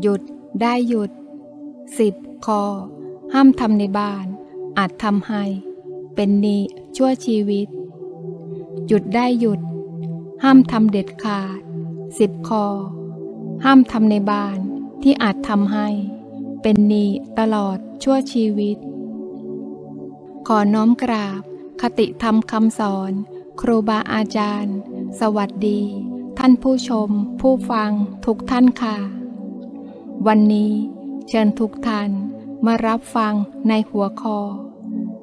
หยุด ได้หยุด 10. คอ ห้ามทำในบ้าน อาจทำให้ เป็นนีชั่วชีวิต หยุดได้หยุด ห้ามทำเด็ดขาด 10. คอ ห้ามทำในบ้านที่อาจทำให้ เป็นนีตลอดชั่วชีวิต ขอน้อมกราบ คติธรรมคำสอน ครูบาอาจารย์ สวัสดี ท่านผู้ชม ผู้ฟังทุกท่านค่ะ วันนี้เชิญทุกท่านมารับฟังในหัวข้อ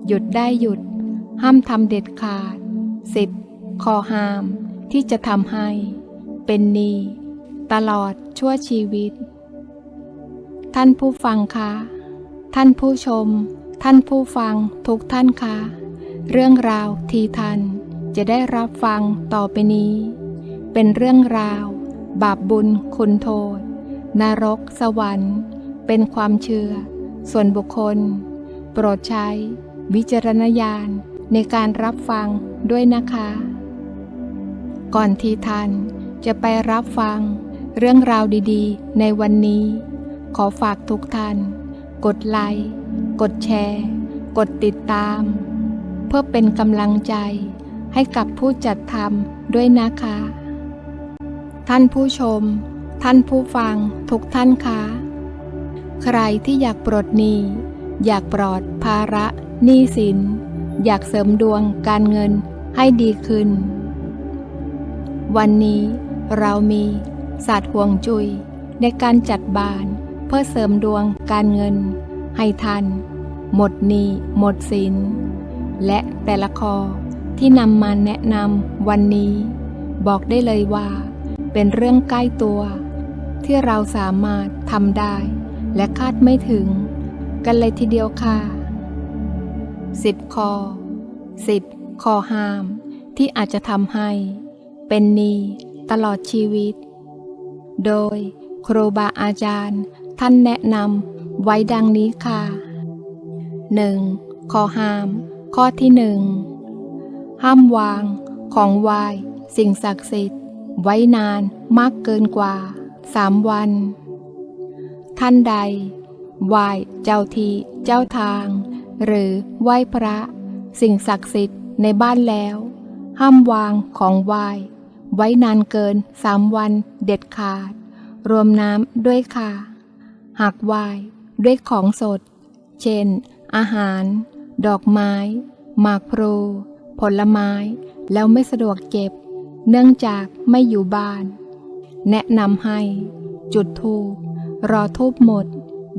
หยุดได้หยุด ห้ามทำเด็ดขาด 10. ข้อห้ามที่จะทำให้ เป็นนีตลอดชั่วชีวิต ท่านผู้ฟังคะท่านผู้ชม ท่านผู้ฟังทุกท่านคะเรื่องราวทีท่านจะได้รับฟังต่อไปนี้ เป็นเรื่องราว บาปบุญคุณโทษ นรก สวรรค์ เป็นความเชื่อ ส่วนบุคคล โปรดใช้ วิจารณญาณในการรับฟังด้วยนะคะ ก่อนที่ท่านจะไปรับฟังเรื่องราวดีๆ ในวันนี้ ขอฝากทุกท่าน กดไลค์ กดแชร์ กดติดตาม เพื่อเป็นกำลังใจให้กับผู้จัดทำด้วยนะคะ ท่านผู้ชม ท่านผู้ฟังทุกท่านคะ ใครที่อยากปลดหนี้ อยากปลอดภาระหนี้สิน อยากเสริมดวงการเงินให้ดีขึ้น วันนี้เรามีศาสตร์ห่วงจุยในการจัดบานเพื่อเสริมดวงการเงิน ให้ทัน หมดหนี้หมดสิน และแต่ละข้อที่นำมาแนะนำวันนี้ บอกได้เลยว่า เป็นเรื่องใกล้ตัว ที่เราสามารถทำได้ และคาดไม่ถึง กันเลยทีเดียวค่ะ10ข้อ10ข้อห้าม ที่อาจจะทำให้ เป็นนีตลอดชีวิต โดยครูบาอาจารย์ ท่านแนะนำไว้ดังนี้ค่ะ 1. ข้อห้าม ข้อที่หนึ่งห้ามวางของไวาย สิ่งศักดิ์สิทธิ์ ไว้นานมากเกินกว่า สามวัน ท่านใด ไหว้เจ้าทีเจ้าทาง หรือไหว้พระ สิ่งศักดิ์สิทธิ์ในบ้านแล้ว ห้ามวางของไหว้ ไว้นานเกินสามวันเด็ดขาด รวมน้ำด้วยค่ะ หากไหว้ด้วยของสด เช่น อาหาร ดอกไม้ หมากพลูผลไม้ แล้วไม่สะดวกเก็บ เนื่องจากไม่อยู่บ้าน แนะนำให้ จุดทูบรอทูบหมด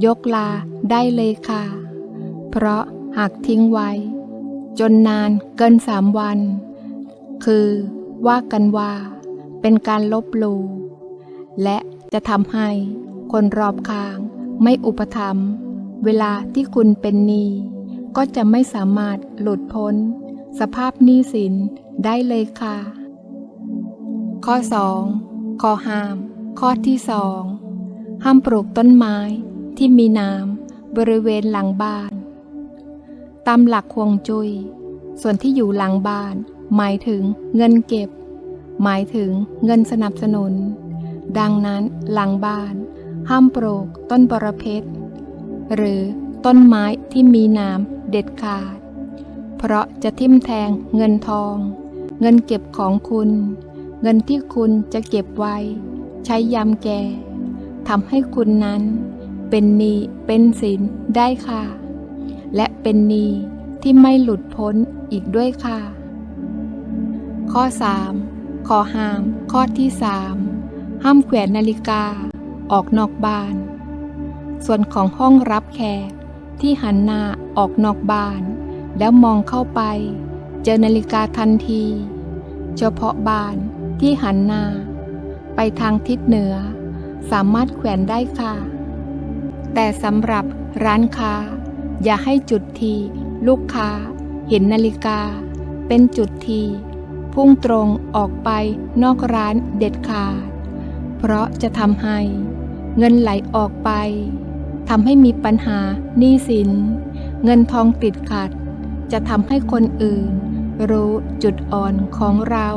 ยกลาได้เลยค่ะ เพราะหากทิ้งไว้ จนนานเกินสามวัน คือว่ากันว่า เป็นการลบลูและจะทำให้คนรอบข้างไม่อุปถัมภ์เวลาที่คุณเป็นหนี้ก็จะไม่สามารถหลุดพ้น สภาพหนี้สินได้เลยค่ะ ข้อ 2. ข้อห้าม ข้อที่สองห้ามปลูกต้นไม้ที่มีน้ำบริเวณหลังบ้าน ตามหลักควงจุยส่วนที่อยู่หลังบ้าน หมายถึงเงินเก็บ หมายถึงเงินสนับสนุน ดังนั้นหลังบ้าน ห้ามปลูกต้นบรเพชรหรือต้นไม้ที่มีน้ำเด็ดขาด เพราะจะทิ่มแทงเงินทอง เงินเก็บของคุณ เงินที่คุณจะเก็บไว้ ใช้ยามแก่ทำให้คุณนั้น เป็นหนี้เป็นสินได้ค่ะ และเป็นหนี้ที่ไม่หลุดพ้นอีกด้วยค่ะ ข้อ 3. ขอห้าม ข้อที่ 3 ห้ามแขวนนาฬิกา ออกนอกบ้าน ส่วนของห้องรับแขกที่หันหน้าออกนอกบ้าน แล้วมองเข้าไป เจอนาฬิกาทันที เฉพาะบ้าน ที่หันหน้า ไปทางทิศเหนือ สามารถแขวนได้ค่ะ แต่สำหรับร้านค้า อย่าให้จุดทีลูกค้า เห็นนาฬิกา เป็นจุดที พุ่งตรงออกไปนอกร้านเด็ดขาด เพราะจะทำให้ เงินไหลออกไปทำให้มีปัญหาหนี้สิน เงินทองติดขัด จะทำให้คนอื่น รู้จุดอ่อนของเรา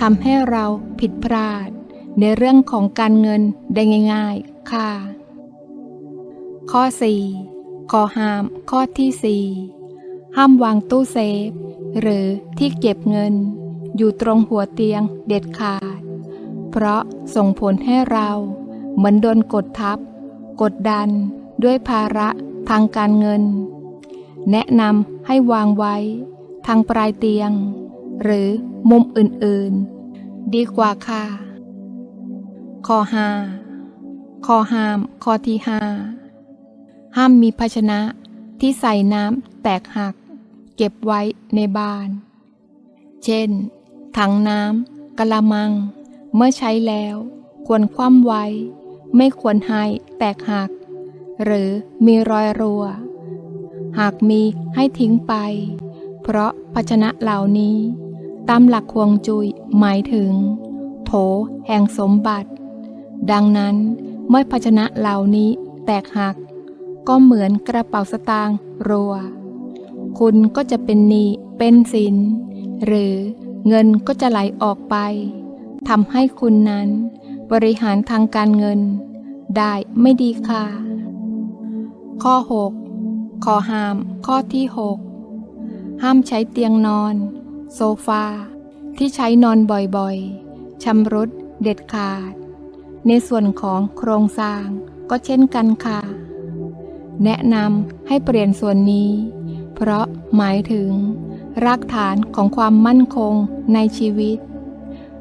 ทำให้เราผิดพลาด ในเรื่องของการเงินได้ง่าย ๆ ค่ะ ข้อ 4. ข้อห้ามข้อที่ 4 ห้ามวางตู้เซฟ หรือที่เก็บเงิน อยู่ตรงหัวเตียงเด็ดขาด เพราะส่งผลให้เราเหมือนโดนกดทับ กดดันด้วยภาระทางการเงิน แนะนำให้วางไว้ ทางปลายเตียง หรือมุมอื่นๆ ดีกว่าค่ะ ข้อห้าข้อห้าม ข้อที่ห้าห้ามมีภาชนะที่ใส่น้ำแตกหัก เก็บไว้ในบ้าน เช่น ถังน้ำกะละมัง เมื่อใช้แล้ว ควรคว่ำไว้ ไม่ควรให้แตกหัก หรือมีรอยรั่ว หากมีให้ทิ้งไป เพราะภาชนะเหล่านี้ ตามหลักควงจุยหมายถึง โถแห่งสมบัติ ดังนั้นเมื่อภาชนะเหล่านี้แตกหัก ก็เหมือนกระเป๋าสตางค์รัว คุณก็จะเป็นหนี้เป็นสิน หรือเงินก็จะไหลออกไปทำให้คุณนั้นบริหารทางการเงิน ได้ไม่ดีค่ะ ข้อ 6 ข้อห้าม ข้อที่ 6 ห้ามใช้เตียงนอน โซฟา ที่ใช้นอนบ่อยๆชำรุดเด็ดขาด ในส่วนของโครงสร้างก็เช่นกันค่ะ แนะนำให้เปลี่ยนส่วนนี้ เพราะหมายถึง รากฐานของความมั่นคงในชีวิต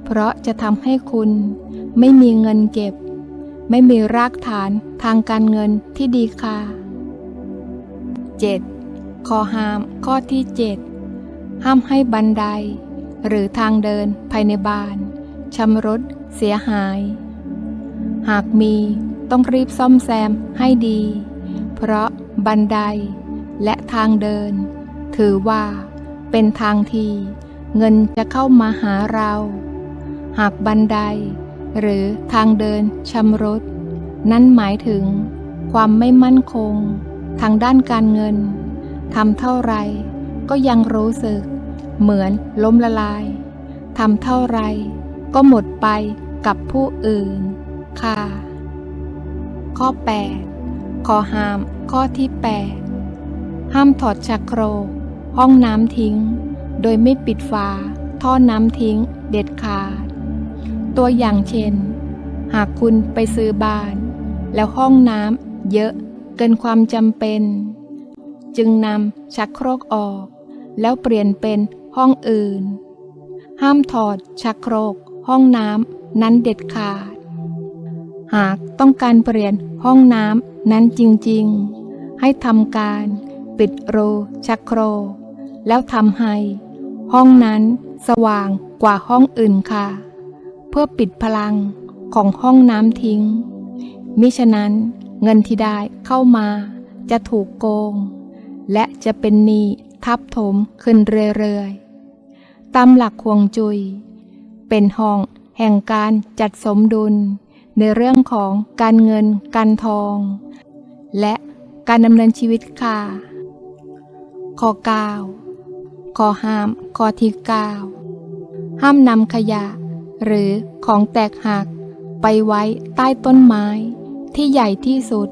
เพราะจะทำให้คุณไม่มีเงินเก็บ ไม่มีรากฐานทางการเงินที่ดีค่ะ 7. ข้อห้ามข้อที่ 7 ห้ามให้บันได หรือทางเดินภายในบ้านชำรุดเสียหาย หากมีต้องรีบซ่อมแซมให้ดี เพราะบันไดและทางเดิน ถือว่าเป็นทางที่เงินจะเข้ามาหาเรา หากบันได หรือทางเดินชำรุดนั่นหมายถึงความไม่มั่นคง ทางด้านการเงินทำเท่าไร ก็ยังรู้สึก เหมือนล้มละลายทำเท่าไร ก็หมดไปกับผู้อื่น ค่ะ ข้อ 8 ขอห้ามข้อที่ 8 ห้ามถอดชักโครกห้องน้ำทิ้ง โดยไม่ปิดฝาท่อน้ำทิ้งเด็ดขาด ตัวอย่างเช่น หากคุณไปซื้อบ้าน แล้วห้องน้ำเยอะเกินความจำเป็น จึงนำชักโครกออก แล้วเปลี่ยนเป็นห้องอื่น ห้ามถอดชักโครก ห้องน้ำนั้นเด็ดขาด หากต้องการเปลี่ยนห้องน้ำนั้นจริงๆ ให้ทำการปิดรูชักโครก แล้วทำให้ห้องนั้นสว่างกว่าห้องอื่นค่ะ เพื่อปิดพลังของห้องน้ำทิ้ง มิฉะนั้นเงินที่ได้เข้ามาจะถูกโกง และจะเป็นหนี้ ทับถมขึ้นเรื่อยๆ ตามหลักควงจุย เป็นห้องแห่งการจัดสมดุล ในเรื่องของการเงิน การทอง และการดำเนินชีวิตค่ะข้อ9ข้อห้ามข้อที่9ห้ามนำขยะ หรือของแตกหัก ไปไว้ใต้ต้นไม้ ที่ใหญ่ที่สุด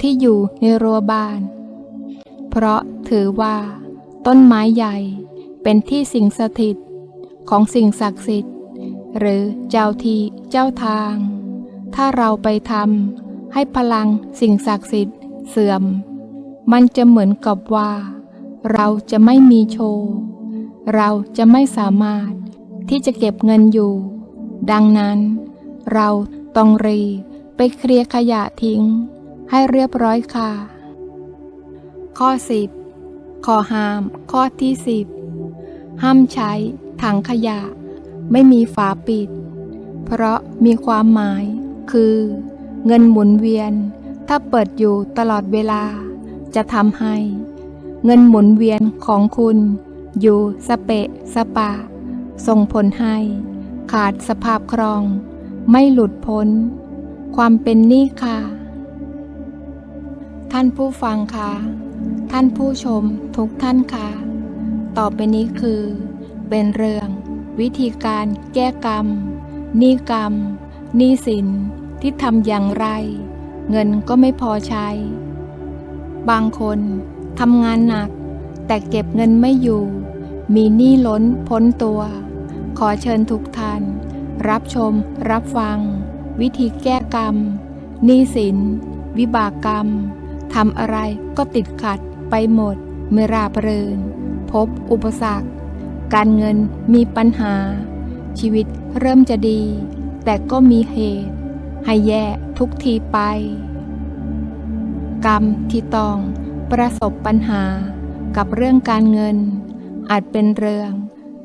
ที่อยู่ในรั้วบ้าน เพราะถือว่า ต้นไม้ใหญ่ เป็นที่สิ่งสถิต ของสิ่งศักดิ์สิทธิ์ หรือเจ้าที่เจ้าทาง ถ้าเราไปทำให้พลังสิ่งศักดิ์สิทธิ์ เสื่อม มันจะเหมือนกับว่า เราจะไม่มีโชว์เราจะไม่สามารถที่จะเก็บเงินอยู่ ดังนั้น เราต้องรีไปเคลียร์ขยะทิ้ง ให้เรียบร้อยค่ะ ข้อ10 ข้อห้าม ข้อที่10ห้ามใช้ ถังขยะ ไม่มีฝาปิด เพราะมีความหมาย คือ เงินหมุนเวียน ถ้าเปิดอยู่ตลอดเวลา จะทำให้ เงินหมุนเวียนของคุณ อยู่สเปะสปะ ส่งผลให้ ขาดสภาพครอง ไม่หลุดพ้น ความเป็นหนี้ค่ะ ท่านผู้ฟังคะ ท่านผู้ชมทุกท่านคะ ต่อไปนี้คือ เป็นเรื่องวิธีการแก้กรรมหนี้กรรมหนี้สินที่ทำอย่างไร เงินก็ไม่พอใช้ บางคนทำงานหนัก แต่เก็บเงินไม่อยู่ มีหนี้ล้นพ้นตัว ขอเชิญทุกท่าน รับชมรับฟัง วิธีแก้กรรมหนี้สิน วิบากกรรมทำอะไรก็ติดขัด ไปหมดเมื่อราบรื่นพบอุปสรรค การเงินมีปัญหา ชีวิตเริ่มจะดี แต่ก็มีเหตุ ให้แย่ทุกทีไป กรรมที่ต้องประสบปัญหากับเรื่องการเงิน อาจเป็นเรื่อง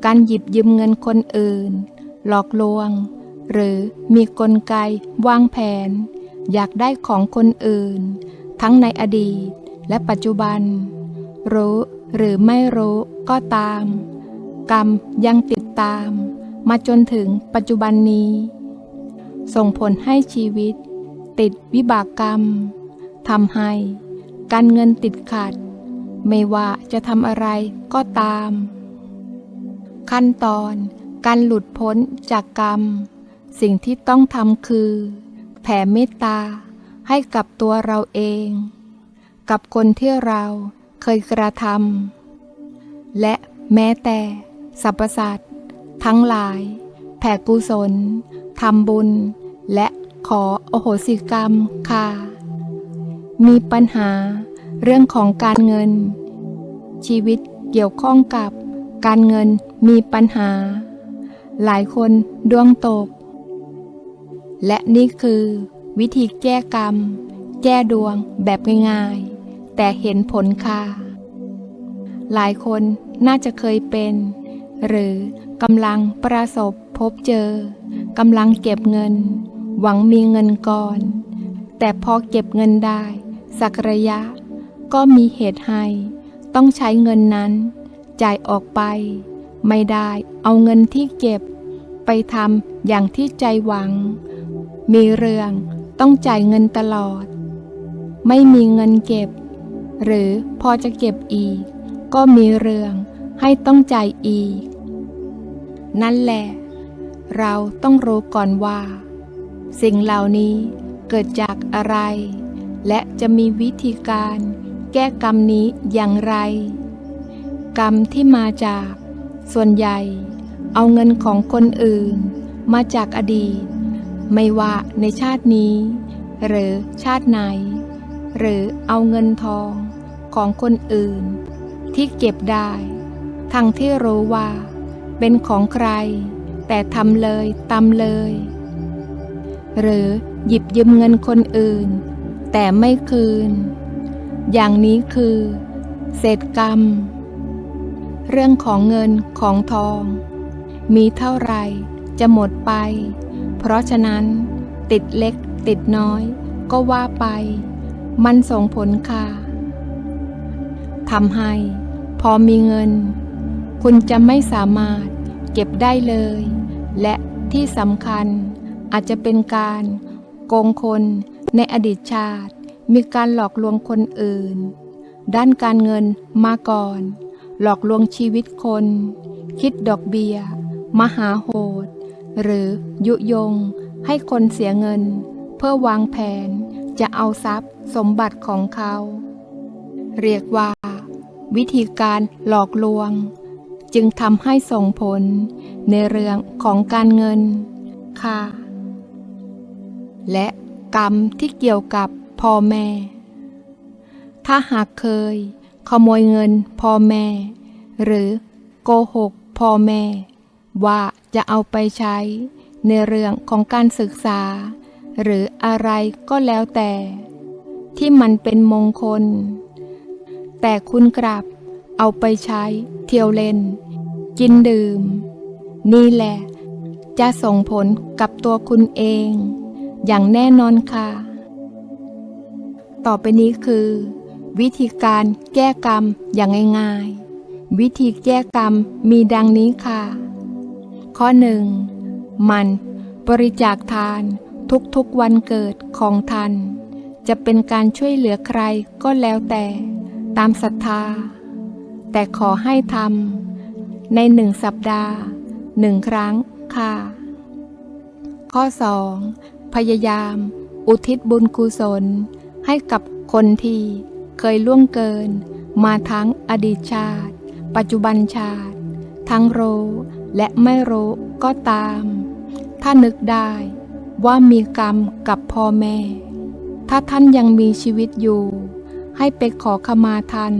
การหยิบยืมเงินคนอื่น หลอกลวง หรือมีกลไกวางแผน อยากได้ของคนอื่น ทั้งในอดีต และปัจจุบัน รู้หรือไม่รู้ก็ตาม กรรมยังติดตาม มาจนถึงปัจจุบันนี้ ส่งผลให้ชีวิต ติดวิบากกรรมทำให้ การเงินติดขัด ไม่ว่าจะทำอะไรก็ตาม ขั้นตอนการหลุดพ้นจากกรรม สิ่งที่ต้องทำคือ แผ่เมตตาให้กับตัวเราเอง กับคนที่เราเคยกระทำและแม้แต่สรรพสัตว์ทั้งหลาย แผ่กุศลทำบุญ และขอโอโหสิกรรมค่ะ มีปัญหาเรื่องของการเงิน ชีวิตเกี่ยวข้องกับการเงินมีปัญหา หลายคนดวงตก และนี่คือวิธีแก้กรรม แก้ดวงแบบง่ายๆ แต่เห็นผลค่ะ หลายคนน่าจะเคยเป็น หรือกำลังประสบพบเจอกำลังเก็บเงิน หวังมีเงินก่อน แต่พอเก็บเงินได้ สักระยะ ก็มีเหตุให้ ต้องใช้เงินนั้น จ่ายออกไป ไม่ได้เอาเงินที่เก็บ ไปทำอย่างที่ใจหวัง มีเรื่องต้องจ่ายเงินตลอด ไม่มีเงินเก็บ หรือพอจะเก็บอีก ก็มีเรื่องให้ต้องจ่ายอีก นั่นแหละ เราต้องรู้ก่อนว่า สิ่งเหล่านี้เกิดจากอะไร และจะมีวิธีการแก้กรรมนี้อย่างไร กรรมที่มาจาก ส่วนใหญ่ เอาเงินของคนอื่น มาจากอดีต ไม่ว่าในชาตินี้ หรือชาติไหน หรือเอาเงินทอง ของคนอื่น ที่เก็บได้ ทั้งที่รู้ว่า เป็นของใคร แต่ทำเลยตำเลย หรือหยิบยืมเงินคนอื่น แต่ไม่คืน อย่างนี้คือ เศษกรรม เรื่องของเงินของทอง มีเท่าไหร่จะหมดไป เพราะฉะนั้น ติดเล็กติดน้อยก็ว่าไป มันส่งผลค่ะำให้ พอมีเงิน คุณจะไม่สามารถเก็บได้เลย และที่สำคัญอาจจะเป็นการโกงคนในอดีตชาติ มีการหลอกลวงคนอื่น ด้านการเงินมาก่อน หลอกลวงชีวิตคน คิดดอกเบีย้ย มหาโหด หรือยุยงให้คนเสียเงิน เพื่อวางแผนจะเอาทรัพย์สมบัติของเขา เรียกว่า วิธีการหลอกลวง จึงทำให้ส่งผลในเรื่องของการเงิน ค่ะ และกรรมที่เกี่ยวกับพ่อแม่ ถ้าหากเคย ขโมยเงินพ่อแม่ หรือโกหกพ่อแม่ ว่าจะเอาไปใช้ในเรื่องของการศึกษา หรืออะไรก็แล้วแต่ ที่มันเป็นมงคล แต่คุณกลับ เอาไปใช้ เที่ยวเล่น กินดื่ม นี่แหละ จะส่งผลกับตัวคุณเอง อย่างแน่นอนค่ะ ต่อไปนี้คือ วิธีการแก้กรรมอย่างง่ายๆ วิธีแก้กรรมมีดังนี้ค่ะ ข้อหนึ่งมันบริจาคทานทุกๆวันเกิดของท่านจะเป็นการช่วยเหลือใครก็แล้วแต่ ตามศรัทธา แต่ขอให้ทำในหนึ่งสัปดาห์หนึ่งครั้งค่ะ ข้อ 2. พยายาม อุทิศบุญกุศล ให้กับคนที่เคยล่วงเกิน มาทั้งอดีตชาติ ปัจจุบันชาติ ทั้งรู้และไม่รู้ก็ตาม ถ้านึกได้ว่ามีกรรมกับพ่อแม่ ถ้าท่านยังมีชีวิตอยู่ ให้ไปขอขมาท่าน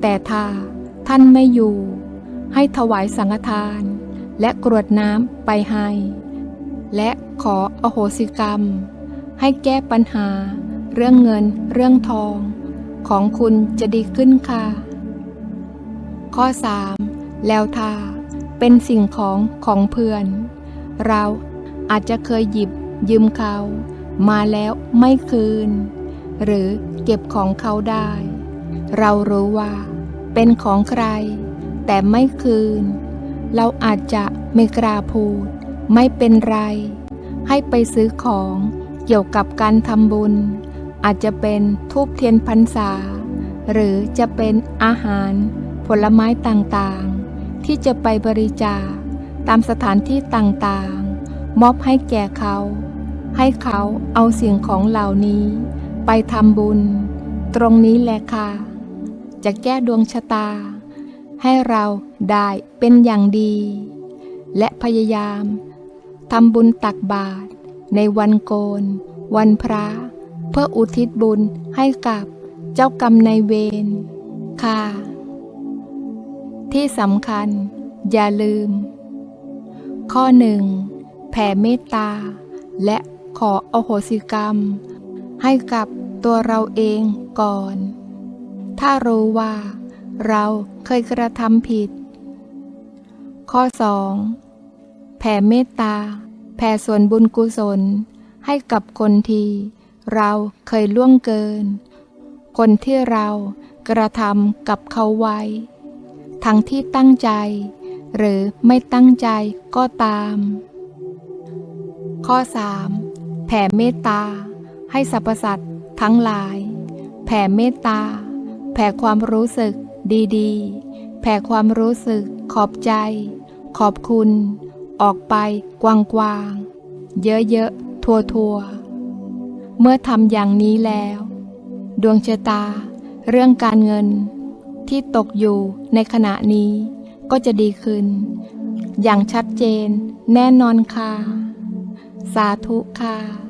แต่ถ้าท่านไม่อยู่ ให้ถวายสังฆทาน และกรวดน้ำไปให้ และขออโหสิกรรม ให้แก้ปัญหา เรื่องเงิน เรื่องทอง ของคุณจะดีขึ้นค่ะ ข้อ 3. แล้วถ้าเป็นสิ่งของของเพื่อน เราอาจจะเคยหยิบยืมเขา มาแล้วไม่คืน หรือเก็บของเขาได้ เรารู้ว่า เป็นของใคร แต่ไม่คืน เราอาจจะไม่กล้าพูด ไม่เป็นไร ให้ไปซื้อของเกี่ยวกับการทำบุญ อาจจะเป็นทูบเทียนพรรษา หรือจะเป็นอาหาร ผลไม้ต่างๆ ที่จะไปบริจาคตามสถานที่ต่างๆ มอบให้แก่เขา ให้เขาเอาสิ่งของเหล่านี้ ไปทำบุญ ตรงนี้แหละค่ะ จะแก้ดวงชะตา ให้เราได้เป็นอย่างดี และพยายามทำบุญตักบาตรในวันโกน วันพระ เพื่ออุทิศบุญให้กับเจ้ากรรมนายเวรค่ะ ที่สำคัญอย่าลืม ข้อหนึ่งแผ่เมตตา และขออโหสิกรรม ให้กับตัวเราเองก่อน ถ้ารู้ว่าเราเคยกระทำผิด ข้อ 2. แผ่เมตตา แผ่ส่วนบุญกุศล ให้กับคนที่เราเคยล่วงเกิน คนที่เรากระทำกับเขาไว้ ทั้งที่ตั้งใจ หรือไม่ตั้งใจก็ตาม ข้อ 3. แผ่เมตตา ให้สรรพสัตว์ทั้งหลาย แผ่เมตตา แผ่ความรู้สึกดีๆ แผ่ความรู้สึกขอบใจ ขอบคุณ ออกไปกว้างๆ เยอะๆ ทั่วๆ เมื่อทำอย่างนี้แล้ว ดวงชะตา เรื่องการเงิน ที่ตกอยู่ในขณะนี้ก็จะดีขึ้น อย่างชัดเจนแน่นอนค่ะ สาธุค่ะ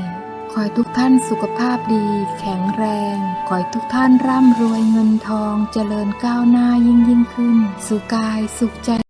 ขอให้ทุกท่านสุขภาพดี แข็งแรง ขอให้ทุกท่านร่ำรวยเงินทองเจริญก้าวหน้ายิ่งยิ่งขึ้น สุขกายสุขใจ